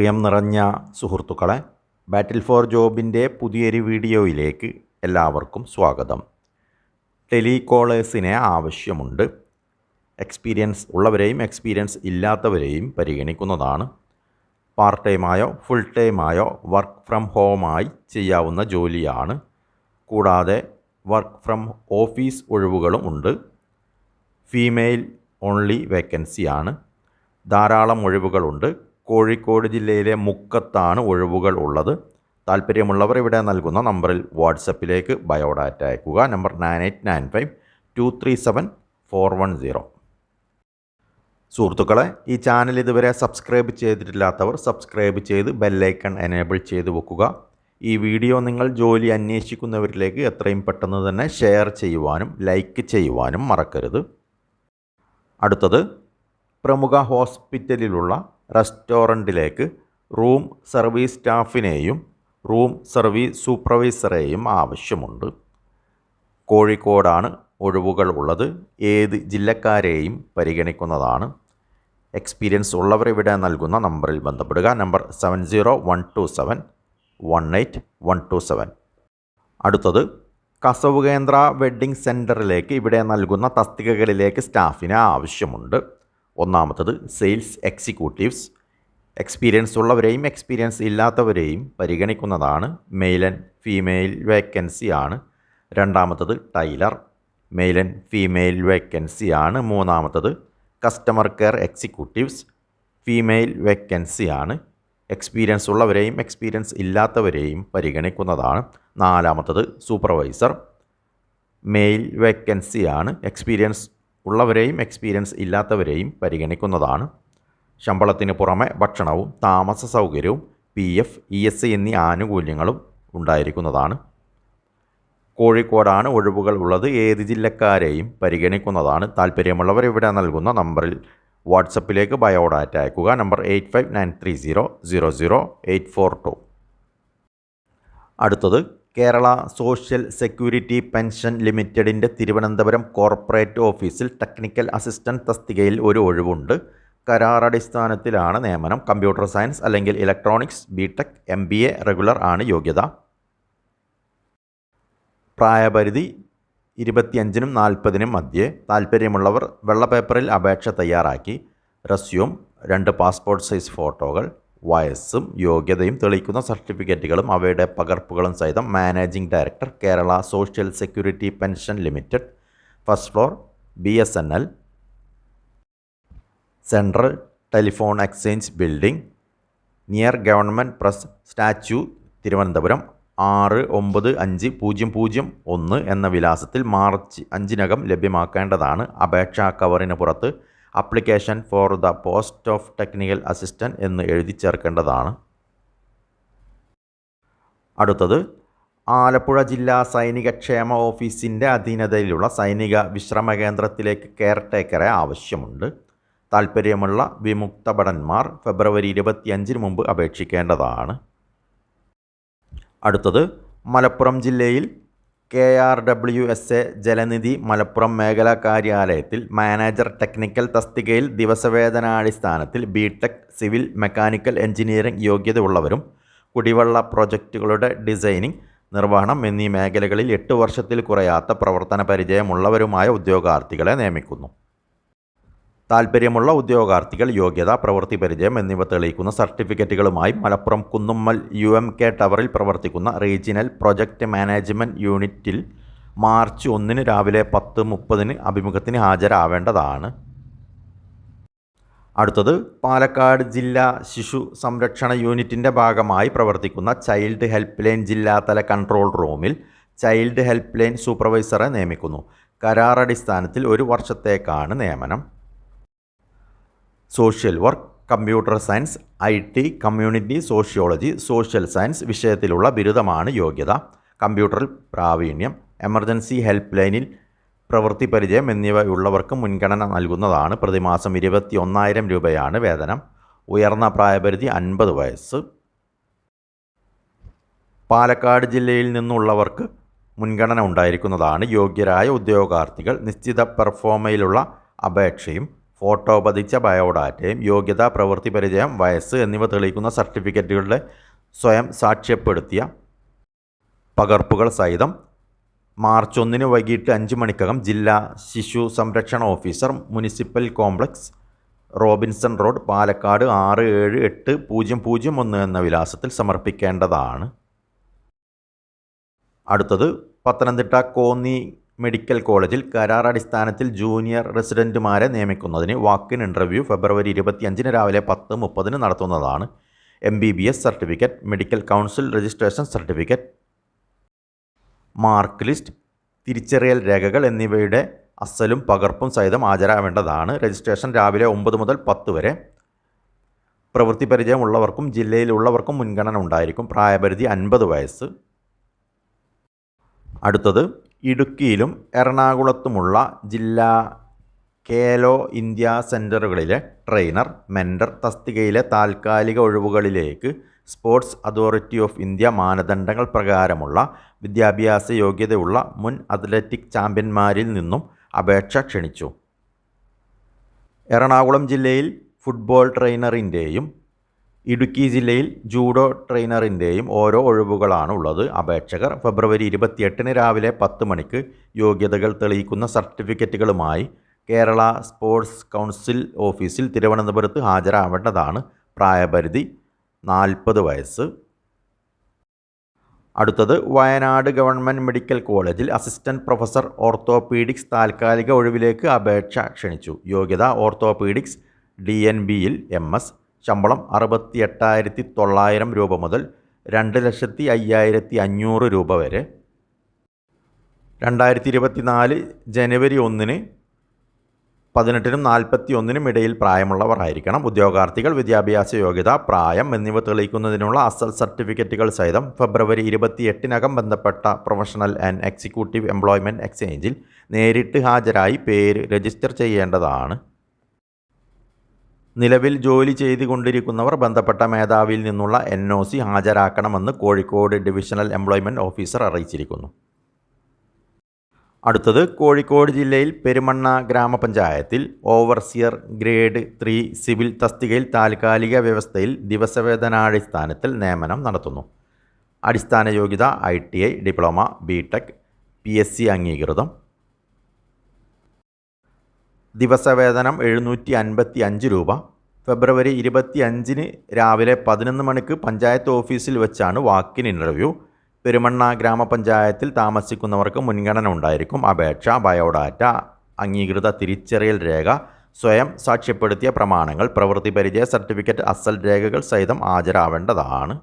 പ്രിയം നിറഞ്ഞ സുഹൃത്തുക്കളെ ബാറ്റിൽ ഫോർ ജോബിന്റെ പുതിയൊരു വീഡിയോയിലേക്ക് എല്ലാവർക്കും സ്വാഗതം. ടെലികോളേഴ്സിനെ ആവശ്യമുണ്ട്. എക്സ്പീരിയൻസ് ഉള്ളവരെയും എക്സ്പീരിയൻസ് ഇല്ലാത്തവരെയും പരിഗണിക്കുന്നതാണ്. പാർട്ട് ടൈമായോ ഫുൾ ടൈമായോ വർക്ക് ഫ്രം ഹോമായി ചെയ്യാവുന്ന ജോലിയാണ്. കൂടാതെ വർക്ക് ഫ്രം ഓഫീസ് ഒഴിവുകളും ഉണ്ട്. ഫീമെയിൽ ഓൺലി വേക്കൻസിയാണ്. ധാരാളം ഒഴിവുകളുണ്ട്. കോഴിക്കോട് ജില്ലയിലെ മുക്കത്താണ് ഒഴിവുകൾ ഉള്ളത്. താല്പര്യമുള്ളവർ ഇവിടെ നൽകുന്ന നമ്പറിൽ വാട്സപ്പിലേക്ക് ബയോഡാറ്റ അയക്കുക. Number nine eight nine five two three seven four one zero. സുഹൃത്തുക്കളെ ഈ ചാനൽ ഇതുവരെ സബ്സ്ക്രൈബ് ചെയ്തിട്ടില്ലാത്തവർ സബ്സ്ക്രൈബ് ചെയ്ത് ബെല്ലൈക്കൺ എനേബിൾ ചെയ്ത് വെക്കുക. ഈ വീഡിയോ നിങ്ങൾ ജോലി അന്വേഷിക്കുന്നവരിലേക്ക് എത്രയും പെട്ടെന്ന് തന്നെ ഷെയർ ചെയ്യുവാനും ലൈക്ക് ചെയ്യുവാനും മറക്കരുത്. അടുത്തത് പ്രമുഖ ഹോസ്പിറ്റലിലുള്ള റെസ്റ്റോറന്റിലേക്ക് റൂം സർവീസ് സ്റ്റാഫിനെയും റൂം സർവീസ് സൂപ്പർവൈസറെയും ആവശ്യമുണ്ട്. കോഴിക്കോടാണ് ഒഴിവുകൾ ഉള്ളത്. ഏത് ജില്ലക്കാരെയും പരിഗണിക്കുന്നതാണ്. എക്സ്പീരിയൻസ് ഉള്ളവർ ഇവിടെ നൽകുന്ന നമ്പറിൽ ബന്ധപ്പെടുക. Number seven zero one two seven one eight one two seven. അടുത്തത് കസവ് കേന്ദ്ര വെഡ്ഡിംഗ് സെന്ററിലേക്ക് ഇവിടെ നൽകുന്ന തസ്തികകളിലേക്ക് സ്റ്റാഫിനെ ആവശ്യമുണ്ട്. ഒന്നാമത്തത് സെയിൽസ് എക്സിക്യൂട്ടീവ്സ്. എക്സ്പീരിയൻസ് ഉള്ളവരെയും എക്സ്പീരിയൻസ് ഇല്ലാത്തവരെയും പരിഗണിക്കുന്നതാണ്. മെയിൽ ആൻഡ് ഫീമെയിൽ വേക്കൻസിയാണ് രണ്ടാമത്തത് ടൈലർ. മെയിൽ ആൻഡ് ഫീമെയിൽ വേക്കൻസിയാണ് മൂന്നാമത്തത് customer care executives. Female vacancy ആണ്. എക്സ്പീരിയൻസ് ഉള്ളവരെയും എക്സ്പീരിയൻസ് ഇല്ലാത്തവരെയും പരിഗണിക്കുന്നതാണ്. നാലാമത്തത് സൂപ്പർവൈസർ. മെയിൽ വേക്കൻസി ആണ്. എക്സ്പീരിയൻസ് ഉള്ളവരെയും എക്സ്പീരിയൻസ് ഇല്ലാത്തവരെയും പരിഗണിക്കുന്നതാണ്. ശമ്പളത്തിന് പുറമെ ഭക്ഷണവും താമസ സൗകര്യവും പി എഫ് ഇ എസ് എന്നീ ആനുകൂല്യങ്ങളും ഉണ്ടായിരിക്കുന്നതാണ്. കോഴിക്കോടാണ് ഒഴിവുകൾ ഉള്ളത്. ഏത് ജില്ലക്കാരെയും പരിഗണിക്കുന്നതാണ്. താല്പര്യമുള്ളവർ ഇവിടെ നൽകുന്ന നമ്പറിൽ വാട്സപ്പിലേക്ക് ബയോഡാറ്റ അയക്കുക. Number eight five nine three zero zero zero eight four two. അടുത്തത് കേരള സോഷ്യൽ സെക്യൂരിറ്റി പെൻഷൻ ലിമിറ്റഡിന്റെ തിരുവനന്തപുരം കോർപ്പറേറ്റ് ഓഫീസിൽ ടെക്നിക്കൽ അസിസ്റ്റന്റ് തസ്തികയിൽ ഒരു ഒഴിവുണ്ട്. കരാറടിസ്ഥാനത്തിലാണ് നിയമനം. കമ്പ്യൂട്ടർ സയൻസ് അല്ലെങ്കിൽ electronics B tech M B A regular ആണ് യോഗ്യത. പ്രായപരിധി ഇരുപത്തിയഞ്ചിനും നാൽപ്പതിനും മധ്യേ. താൽപ്പര്യമുള്ളവർ വെള്ള പേപ്പറിൽ അപേക്ഷ തയ്യാറാക്കി. റസ്യൂം രണ്ട് പാസ്പോർട്ട് സൈസ് ഫോട്ടോകൾ വയസ്സും യോഗ്യതയും തെളിയിക്കുന്ന സർട്ടിഫിക്കറ്റുകളും അവയുടെ പകർപ്പുകളും സഹിതം managing director Kerala social security pension limited first floor B S N L central telephone exchange building near government press statue Thiruvananthapuram ആറ് ഒമ്പത് അഞ്ച് പൂജ്യം പൂജ്യം ഒന്ന് എന്ന വിലാസത്തിൽ മാർച്ച് അഞ്ചിനകം ലഭ്യമാക്കേണ്ടതാണ്. അപേക്ഷാ കവറിന് പുറത്ത് application for the post of technical assistant എന്ന് എഴുതി ചേർക്കേണ്ടതാണ്. അടുത്തത് ആലപ്പുഴ ജില്ലാ സൈനിക ക്ഷേമ ഓഫീസിന്റെ അധീനതയിലുള്ള സൈനിക വിശ്രമ കേന്ദ്രത്തിലേക്ക് കെയർ ടേക്കറെ ആവശ്യമുണ്ട്. താൽപ്പര്യമുള്ള വിമുക്ത ഭടന്മാർ ഫെബ്രുവരി ഇരുപത്തിയഞ്ചിന് മുമ്പ് അപേക്ഷിക്കേണ്ടതാണ്. അടുത്തത് മലപ്പുറം ജില്ലയിൽ K R W S A Jalanidhi Malappuram മേഖലാ കാര്യാലയത്തിൽ മാനേജർ ടെക്നിക്കൽ തസ്തികയിൽ ദിവസവേതനാടിസ്ഥാനത്തിൽ B tech civil mechanical engineering യോഗ്യതയുള്ളവരും കുടിവെള്ള പ്രൊജക്റ്റുകളുടെ ഡിസൈനിങ് നിർവഹണം എന്നീ മേഖലകളിൽ എട്ട് വർഷത്തിൽ കുറയാത്ത പ്രവർത്തന പരിചയമുള്ളവരുമായ ഉദ്യോഗാർത്ഥികളെ നിയമിക്കുന്നു. താൽപ്പര്യമുള്ള ഉദ്യോഗാർത്ഥികൾ യോഗ്യത പ്രവൃത്തി പരിചയം എന്നിവ തെളിയിക്കുന്ന സർട്ടിഫിക്കറ്റുകളുമായി Malappuram Kunnummal U M K ടവറിൽ പ്രവർത്തിക്കുന്ന റീജിയണൽ പ്രൊജക്റ്റ് മാനേജ്മെന്റ് യൂണിറ്റിൽ മാർച്ച് ഒന്നിന് രാവിലെ പത്ത് മുപ്പതിന് അഭിമുഖത്തിന് ഹാജരാവേണ്ടതാണ്. അടുത്തത് പാലക്കാട് ജില്ലാ ശിശു സംരക്ഷണ യൂണിറ്റിന്റെ ഭാഗമായി പ്രവർത്തിക്കുന്ന ചൈൽഡ് ഹെൽപ്പ് ലൈൻ ജില്ലാതല കൺട്രോൾ റൂമിൽ ചൈൽഡ് ഹെൽപ്പ് ലൈൻ സൂപ്പർവൈസറെ നിയമിക്കുന്നു. കരാറടിസ്ഥാനത്തിൽ ഒരു വർഷത്തേക്കാണ് നിയമനം. Social work computer science I T community sociology social science വിഷയത്തിലുള്ള ബിരുദമാണ് യോഗ്യത. കമ്പ്യൂട്ടറിൽ പ്രാവീണ്യം എമർജൻസി ഹെൽപ്പ് ലൈനിൽ പ്രവൃത്തി പരിചയം എന്നിവയുള്ളവർക്ക് മുൻഗണന നൽകുന്നതാണ് പ്രതിമാസം ഇരുപത്തി ഒന്നായിരം രൂപയാണ് വേതനം. ഉയർന്ന പ്രായപരിധി അൻപത് വയസ്സ്. പാലക്കാട് ജില്ലയിൽ നിന്നുള്ളവർക്ക് മുൻഗണന ഉണ്ടായിരിക്കുന്നതാണ് യോഗ്യരായ ഉദ്യോഗാർത്ഥികൾ. നിശ്ചിത പെർഫോമയിലുള്ള അപേക്ഷയും ഫോട്ടോ പതിച്ച ബയോഡാറ്റയും യോഗ്യത പ്രവൃത്തി പരിചയം വയസ്സ് എന്നിവ തെളിയിക്കുന്ന സർട്ടിഫിക്കറ്റുകളുടെ സ്വയം സാക്ഷ്യപ്പെടുത്തിയ പകർപ്പുകൾ സഹിതം മാർച്ച് ഒന്നിന് വൈകിട്ട് അഞ്ച് മണിക്കകം ജില്ലാ ശിശു സംരക്ഷണ officer municipal complex Robinson road Palakkad ആറ് ഏഴ് എട്ട് പൂജ്യം പൂജ്യം ഒന്ന് എന്ന വിലാസത്തിൽ സമർപ്പിക്കേണ്ടതാണ്. അടുത്തത് പത്തനംതിട്ട കോന്നി മെഡിക്കൽ കോളേജിൽ കരാർ അടിസ്ഥാനത്തിൽ ജൂനിയർ റെസിഡന്റുമാരെ നിയമിക്കുന്നതിന് വാക്കിൻ ഇന്റർവ്യൂ ഫെബ്രുവരി ഇരുപത്തിയഞ്ചിന് രാവിലെ പത്ത് മുപ്പതിന് നടത്തുന്നതാണ്. M B B S certificate medical council registration certificate mark list തിരിച്ചറിയൽ രേഖകൾ എന്നിവയുടെ അസലും പകർപ്പും സഹിതം ഹാജരാവേണ്ടതാണ്. രജിസ്ട്രേഷൻ രാവിലെ ഒമ്പത് മുതൽ പത്ത് വരെ. പ്രവൃത്തി പരിചയമുള്ളവർക്കും ജില്ലയിലുള്ളവർക്കും മുൻഗണന ഉണ്ടായിരിക്കും. പ്രായപരിധി അൻപത് വയസ്സ്. അടുത്തത് ഇടുക്കിയിലും എറണാകുളത്തുമുള്ള ജില്ലാ കേലോ ഇന്ത്യ സെന്ററുകളിലെ ട്രെയിനർ മെൻഡർ തസ്തികയിലെ താൽക്കാലിക ഒഴിവുകളിലേക്ക് സ്പോർട്സ് അതോറിറ്റി ഓഫ് ഇന്ത്യ മാനദണ്ഡങ്ങൾ പ്രകാരമുള്ള വിദ്യാഭ്യാസ യോഗ്യതയുള്ള മുൻ അത്ലറ്റിക് ചാമ്പ്യന്മാരിൽ നിന്നും അപേക്ഷ ക്ഷണിച്ചു. എറണാകുളം ജില്ലയിൽ ഫുട്ബോൾ ട്രെയിനറിന്റെയും ഇടുക്കി ജില്ലയിൽ ജൂഡോ ട്രെയിനറിന്റെയും ഓരോ ഒഴിവുകളാണ് ഉള്ളത്. അപേക്ഷകർ ഫെബ്രുവരി ഇരുപത്തിയെട്ടിന് രാവിലെ പത്ത് മണിക്ക് യോഗ്യതകൾ തെളിയിക്കുന്ന സർട്ടിഫിക്കറ്റുകളുമായി കേരള സ്പോർട്സ് കൗൺസിൽ ഓഫീസിൽ തിരുവനന്തപുരത്ത് ഹാജരാവേണ്ടതാണ്. പ്രായപരിധി നാൽപ്പത് വയസ്സ്. അടുത്തത് Wayanad government medical college assistant professor orthopaedics താൽക്കാലിക ഒഴിവിലേക്ക് അപേക്ഷ ക്ഷണിച്ചു. യോഗ്യത ഓർത്തോപീഡിക്സ് ഡി എൻ ബിയിൽ എം എസ്. ശമ്പളം അറുപത്തി എട്ടായിരത്തി തൊള്ളായിരം രൂപ മുതൽ രണ്ട് ലക്ഷത്തി അയ്യായിരത്തി അഞ്ഞൂറ് രൂപ വരെ. രണ്ടായിരത്തി ഇരുപത്തി നാല് ജനുവരി ഒന്നിന് പതിനെട്ടിനും നാൽപ്പത്തി ഒന്നിനും ഇടയിൽ പ്രായമുള്ളവർ ആയിരിക്കണം. ഉദ്യോഗാർത്ഥികൾ വിദ്യാഭ്യാസ യോഗ്യത പ്രായം എന്നിവ തെളിയിക്കുന്നതിനുള്ള അസൽ സർട്ടിഫിക്കറ്റുകൾ സഹിതം ഫെബ്രുവരി ഇരുപത്തിയെട്ടിനകം ബന്ധപ്പെട്ട പ്രൊഫഷണൽ ആൻഡ് എക്സിക്യൂട്ടീവ് എംപ്ലോയ്മെന്റ് എക്സ്ചേഞ്ചിൽ നേരിട്ട് ഹാജരായി പേര് രജിസ്റ്റർ ചെയ്യേണ്ടതാണ്. നിലവിൽ ജോലി ചെയ്തുകൊണ്ടിരിക്കുന്നവർ ബന്ധപ്പെട്ട മേധാവിയിൽ നിന്നുള്ള എൻ ഒ സി ഹാജരാക്കണമെന്ന് കോഴിക്കോട് ഡിവിഷണൽ എംപ്ലോയ്മെന്റ് ഓഫീസർ അറിയിച്ചിരിക്കുന്നു. അടുത്തത് കോഴിക്കോട് ജില്ലയിൽ പെരുമണ്ണ ഗ്രാമപഞ്ചായത്തിൽ ഓവർസിയർ ഗ്രേഡ് ത്രീ സിവിൽ തസ്തികയിൽ താൽക്കാലിക വ്യവസ്ഥയിൽ ദിവസവേതനാടിസ്ഥാനത്തിൽ നിയമനം നടത്തുന്നു. അടിസ്ഥാന യോഗ്യത I T I diploma B tech P S C അംഗീകൃതം. ദിവസവേതനം എഴുന്നൂറ്റി അൻപത്തി അഞ്ച് രൂപ. ഫെബ്രുവരി ഇരുപത്തി അഞ്ചിന് രാവിലെ പതിനൊന്ന് മണിക്ക് പഞ്ചായത്ത് ഓഫീസിൽ വെച്ചാണ് വാക്കിൻ ഇന്റർവ്യൂ. പെരുമണ്ണ ഗ്രാമപഞ്ചായത്തിൽ താമസിക്കുന്നവർക്ക് മുൻഗണന ഉണ്ടായിരിക്കും. അപേക്ഷ ബയോഡാറ്റ അംഗീകൃത തിരിച്ചറിയൽ രേഖ സ്വയം സാക്ഷ്യപ്പെടുത്തിയ പ്രമാണങ്ങൾ പ്രവൃത്തി പരിചയ സർട്ടിഫിക്കറ്റ് അസൽ രേഖകൾ സഹിതം ഹാജരാവേണ്ടതാണ്.